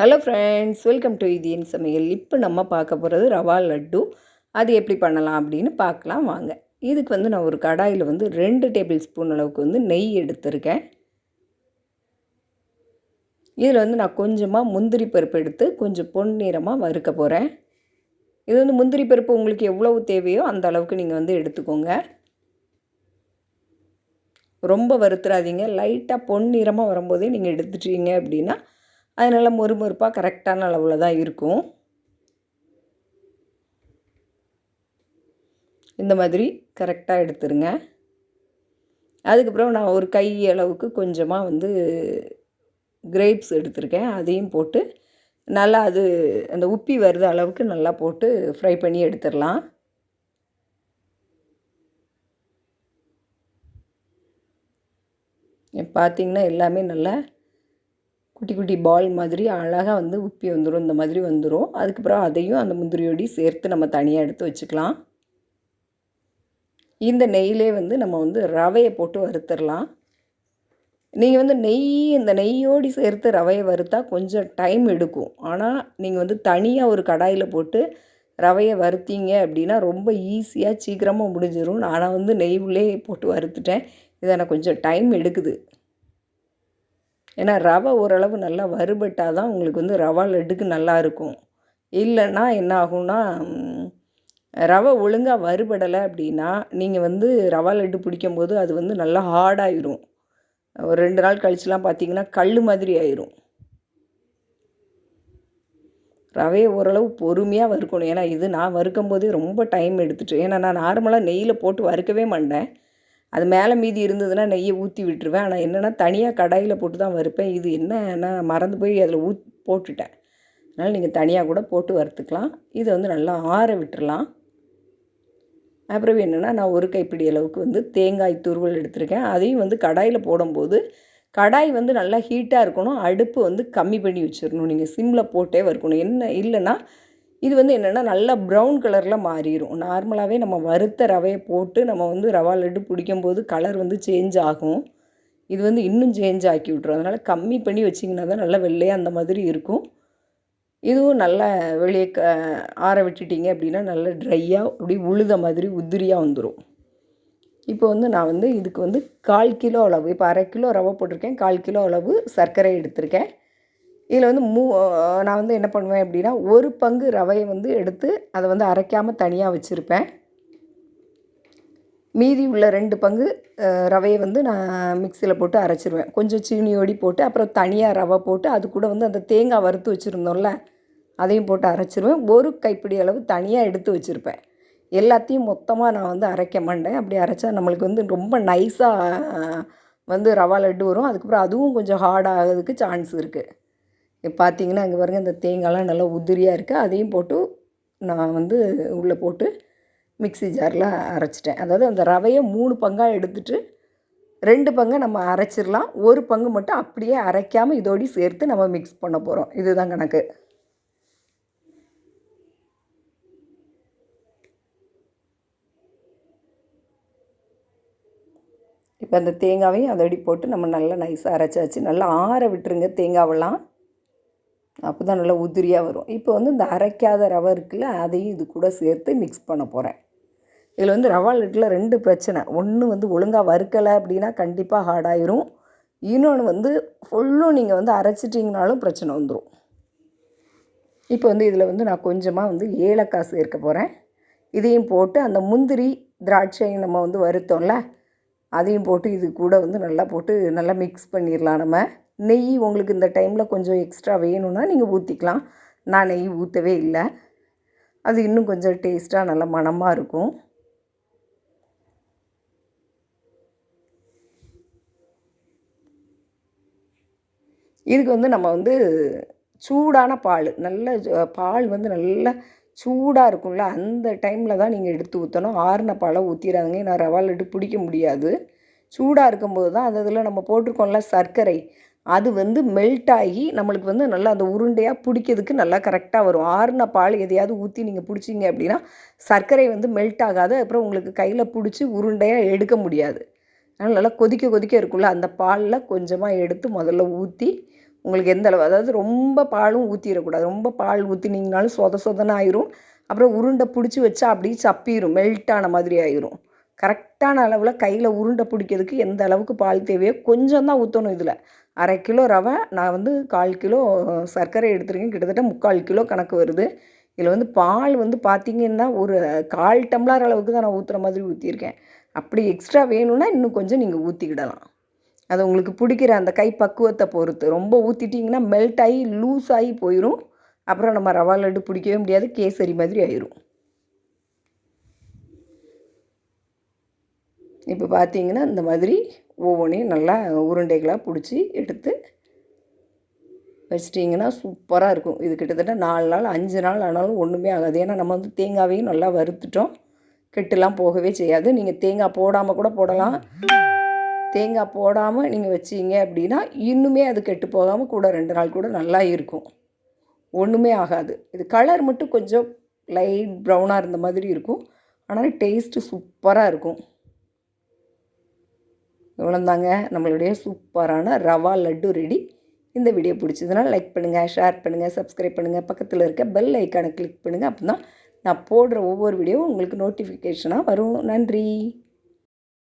Hello friends welcome to Indian சமையல் இப்போ நம்ம பார்க்க போகிறது ரவா லட்டு. அது எப்படி பண்ணலாம் அப்படின்னு பார்க்கலாம் வாங்க. இதுக்கு வந்து நான் ஒரு கடாயில் வந்து ரெண்டு டேபிள் ஸ்பூன் அளவுக்கு வந்து நெய் எடுத்திருக்கேன். இதில் வந்து நான் கொஞ்சமாக முந்திரி பருப்பு எடுத்து கொஞ்சம் பொன்னிறமாக வறுக்க போகிறேன் இது வந்து முந்திரி பருப்பு உங்களுக்கு எவ்வளவு தேவையோ அந்த அளவுக்கு நீங்கள் வந்து எடுத்துக்கோங்க. ரொம்ப வறுத்துறாதீங்க. லைட்டாக பொன்னிறமாக வரும்போதே நீங்கள் எடுத்துட்டீங்க அப்படின்னா அதனால் மொறுமொறுப்பாக கரெக்டான அளவில் தான் இருக்கும். இந்த மாதிரி கரெக்டாக எடுத்துருங்க. அதுக்கப்புறம் நான் ஒரு கை அளவுக்கு கொஞ்சமாக வந்து கிரேப்ஸ் எடுத்திருக்கேன். அதையும் போட்டு நல்லா அது அந்த உப்பி வருது அளவுக்கு நல்லா போட்டு ஃப்ரை பண்ணி எடுத்துடலாம் பார்த்திங்கன்னா எல்லாமே நல்லா குட்டி குட்டி பால் மாதிரி அழகாக வந்து உப்பி வந்துடும் இந்த மாதிரி வந்துடும் அதுக்கப்புறம் அதையும் அந்த முந்திரியோடி சேர்த்து நம்ம தனியாக எடுத்து வச்சுக்கலாம். இந்த நெய்யிலே வந்து நம்ம வந்து ரவையை போட்டு வறுத்துடலாம் நீங்கள் வந்து நெய் இந்த நெய்யோடு சேர்த்து ரவையை வறுத்தா கொஞ்சம் டைம் எடுக்கும். ஆனால் நீங்கள் வந்து தனியாக ஒரு கடாயில் போட்டு ரவையை வறுத்தீங்க அப்படின்னா ரொம்ப ஈஸியாக சீக்கிரமாக முடிஞ்சிடும் நான் வந்து நெய் உள்ளே போட்டு வறுத்துட்டேன். இதை எனக்கு கொஞ்சம் டைம் எடுக்குது. ஏன்னா ரவை ஓரளவு நல்லா வறுபட்டால் தான் உங்களுக்கு வந்து ரவா லட்டுக்கு நல்லாயிருக்கும் இல்லைன்னா என்ன ஆகும்னா ரவை ஒழுங்காக வறுபடலை அப்படின்னா நீங்கள் வந்து ரவா லட்டு பிடிக்கும் போது அது வந்து நல்லா ஹார்டாயிரும் ஒரு ரெண்டு நாள் கழிச்சுலாம் பார்த்தீங்கன்னா கல் மாதிரி ஆயிரும். ரவையை ஓரளவு பொறுமையாக வறுக்கணும். ஏன்னா இது நான் வறுக்கும் போதே ரொம்ப டைம் எடுத்துட்டு ஏன்னா நான் நார்மலாக நெய்யில் போட்டு வறுக்கவே மாட்டேன். அது மேலே மீதி இருந்ததுன்னா நெய்யை ஊற்றி விட்டுருவேன். ஆனால் என்னென்னா தனியாக கடாயில் போட்டு தான் வறுப்பேன். இது என்ன மறந்து போய் அதில் ஊத் போட்டுட்டேன். அதனால் நீங்கள் தனியாக கூட போட்டு வறுத்துக்கலாம். இதை வந்து நல்லா ஆற விட்டுடலாம் அப்புறம் என்னென்னா நான் ஒரு கைப்பிடி அளவுக்கு வந்து தேங்காய் துருவல் எடுத்திருக்கேன். அதையும் வந்து கடாயில் போடும்போது கடாய் வந்து நல்லா ஹீட்டாக இருக்கணும். அடுப்பு வந்து கம்மி பண்ணி வச்சிடணும். நீங்கள் சிம்மில் போட்டே வறுக்கணும். என்ன இல்லைன்னா இது வந்து என்னென்னா நல்லா ப்ரௌன் கலரில் மாறிடும் நார்மலாகவே நம்ம வறுத்த ரவையை போட்டு நம்ம வந்து ரவா லட்டு பிடிக்கும்போது கலர் வந்து சேஞ்ச் ஆகும். இது வந்து இன்னும் சேஞ்ச் ஆக்கி விட்ரும் அதனால் கம்மி பண்ணி வச்சிங்கன்னா தான் நல்லா வெள்ளையாக அந்த மாதிரி இருக்கும். இதுவும் நல்லா வெளியே க ஆற விட்டுட்டிங்க அப்படின்னா நல்லா ட்ரையாக அப்படி உழுத மாதிரி உதிரியாக வந்துடும் இப்போ வந்து நான் வந்து இதுக்கு வந்து கால் கிலோ அளவு இப்போ அரை கிலோ ரவை போட்டிருக்கேன். கால் கிலோ அளவு சர்க்கரை எடுத்திருக்கேன். இதில் வந்து மூ நான் வந்து என்ன பண்ணுவேன் அப்படின்னா ஒரு பங்கு ரவையை வந்து எடுத்து அதை வந்து அரைக்காமல் தனியாக வச்சுருப்பேன். மீதி உள்ள ரெண்டு பங்கு ரவையை வந்து நான் மிக்சியில் போட்டு அரைச்சிருவேன். கொஞ்சம் சீனியோடி போட்டு அப்புறம் தனியாக ரவை போட்டு அது கூட வந்து அந்த தேங்காய் வறுத்து வச்சுருந்தோம்ல அதையும் போட்டு அரைச்சிருவேன். ஒரு கைப்பிடி அளவு தனியாக எடுத்து வச்சுருப்பேன். எல்லாத்தையும் மொத்தமாக நான் வந்து அரைக்க மாட்டேன். அப்படி அரைச்சா நம்மளுக்கு வந்து ரொம்ப நைஸாக வந்து ரவா லட்டு வரும். அதுக்கப்புறம் அதுவும் கொஞ்சம் ஹார்ட் ஆகிறதுக்கு சான்ஸ் இருக்குது பார்த்தீங்கன்னா அங்கே பாருங்கள் இந்த தேங்காய்லாம் நல்லா உதிரியாக இருக்குது அதையும் போட்டு நான் வந்து உள்ளே போட்டு மிக்சி ஜாரில் அரைச்சிட்டேன். அதாவது அந்த ரவையை மூணு பங்காக எடுத்துகிட்டு ரெண்டு பங்கை நம்ம அரைச்சிடலாம். ஒரு பங்கு மட்டும் அப்படியே அரைக்காமல் இதோடி சேர்த்து நம்ம மிக்ஸ் பண்ண போகிறோம் இதுதான் கணக்கு. இப்போ அந்த தேங்காவையும் அதோடி போட்டு நம்ம நல்லா நைஸாக அரைச்சாச்சு. நல்லா ஆற விட்டுருங்க தேங்காவெல்லாம். அப்போ தான் நல்லா உதிரியாக வரும். இப்போ வந்து இந்த அரைக்காத ரவை இருக்குல்ல அதையும் இது கூட சேர்த்து மிக்ஸ் பண்ண போகிறேன் இதில் வந்து ரவா லட்டில் ரெண்டு பிரச்சனை. ஒன்று வந்து ஒழுங்காக வறுக்கலை அப்படின்னா கண்டிப்பாக ஹார்டாயிரும் இன்னொன்று வந்து ஃபுல்லும் நீங்கள் வந்து அரைச்சிட்டிங்கனாலும் பிரச்சனை வந்துடும் இப்போ வந்து இதில் வந்து நான் கொஞ்சமாக வந்து ஏலக்காய் சேர்க்க போகிறேன் இதையும் போட்டு அந்த முந்திரி திராட்சையும் நம்ம வந்து வறுத்தோம்ல அதையும் போட்டு இது கூட வந்து நல்லா போட்டு நல்லா மிக்ஸ் பண்ணிடலாம் நம்ம. நெய் உங்களுக்கு இந்த டைமில் கொஞ்சம் எக்ஸ்ட்ரா வேணும்னா நீங்கள் ஊற்றிக்கலாம் நான் நெய் ஊற்றவே இல்லை. அது இன்னும் கொஞ்சம் டேஸ்ட்டாக நல்லா மணமாக இருக்கும். இதுக்கு வந்து நம்ம வந்து சூடான பால் நல்ல பால் வந்து நல்லா சூடாக இருக்கும்ல அந்த டைமில் தான் நீங்கள் எடுத்து ஊற்றணும் ஆறின பாலை ஊற்றிடாதுங்க நான் ரவா லட்டு பிடிக்க முடியாது. சூடாக இருக்கும்போது தான் அது இதில் நம்ம போட்டிருக்கோம்ல சர்க்கரை அது வந்து மெல்ட் ஆகி நம்மளுக்கு வந்து நல்லா அந்த உருண்டையாக பிடிக்கிறதுக்கு நல்லா கரெக்டாக வரும். ஆறுன பால் எதையாவது ஊற்றி நீங்கள் பிடிச்சிங்க அப்படின்னா சர்க்கரை வந்து மெல்ட் ஆகாது. அப்புறம் உங்களுக்கு கையில் பிடிச்சி உருண்டையாக எடுக்க முடியாது. அதனால் நல்லா கொதிக்க கொதிக்க இருக்குல்ல அந்த பாலில் கொஞ்சமாக எடுத்து முதல்ல ஊற்றி உங்களுக்கு எந்த அளவு அதாவது ரொம்ப பாலும் ஊற்றிடக்கூடாது ரொம்ப பால் ஊற்றினீங்கனாலும் சொத சொதன்னு ஆயிரும். அப்புறம் உருண்டை பிடிச்சி வச்சா அப்படியே சப்பிடும் மெல்ட் ஆன மாதிரி ஆயிரும். கரெக்டான அளவில் கையில் உருண்டை பிடிக்கிறதுக்கு எந்த அளவுக்கு பால் தேவையோ கொஞ்சம் தான் ஊற்றணும் இதில். அரை கிலோ ரவை நான் வந்து கால் கிலோ சர்க்கரை எடுத்துருக்கேன். கிட்டத்தட்ட முக்கால் கிலோ கணக்கு வருது. இதில் வந்து பால் வந்து பார்த்திங்கன்னா ஒரு கால் டம்ளர் அளவுக்கு தான் நான் ஊற்றுற மாதிரி ஊற்றிருக்கேன் அப்படி எக்ஸ்ட்ரா வேணும்னா இன்னும் கொஞ்சம் நீங்கள் ஊற்றிக்கிடலாம் அது உங்களுக்கு பிடிக்கிற அந்த கை பக்குவத்தை பொறுத்து. ரொம்ப ஊற்றிட்டிங்கன்னா மெல்ட் ஆகி லூஸ் ஆகி போயிடும் அப்புறம் நம்ம ரவா லட்டு பிடிக்கவே முடியாது. கேசரி மாதிரி ஆயிரும். இப்போ பார்த்தீங்கன்னா இந்த மாதிரி ஒவ்வொன்றையும் நல்லா உருண்டைகளாக பிடிச்சி எடுத்து வச்சிட்டிங்கன்னா சூப்பராக இருக்கும். இது கிட்டத்தட்ட நாலு நாள் அஞ்சு நாள் ஆனாலும் ஒன்றுமே ஆகாது. ஏன்னா நம்ம வந்து தேங்காவையும் நல்லா வறுத்துட்டோம். கெட்டுலாம் போகவே செய்யாது. நீங்கள் தேங்காய் போடாமல் கூட போடலாம். தேங்காய் போடாமல் நீங்கள் வச்சிங்க அப்படின்னா இன்னுமே அது கெட்டு போகாமல் கூட ரெண்டு நாள் கூட நல்லா இருக்கும். ஒன்றுமே ஆகாது. இது கலர் மட்டும் கொஞ்சம் லைட் ப்ரௌனாக இருந்த மாதிரி இருக்கும். ஆனால் டேஸ்ட்டு சூப்பராக இருக்கும். இவ்வளோந்தாங்க நம்மளுடைய சூப்பரான ரவா லட்டு ரெடி. இந்த வீடியோ பிடிச்சதுன்னா லைக் பண்ணுங்கள் ஷேர் பண்ணுங்கள் சப்ஸ்கிரைப் பண்ணுங்கள் பக்கத்தில் இருக்க பெல் ஐக்கானை கிளிக் பண்ணுங்கள் அப்போ தான் நான் போடுற ஒவ்வொரு வீடியோவும் உங்களுக்கு நோட்டிஃபிகேஷனாக வரும். நன்றி.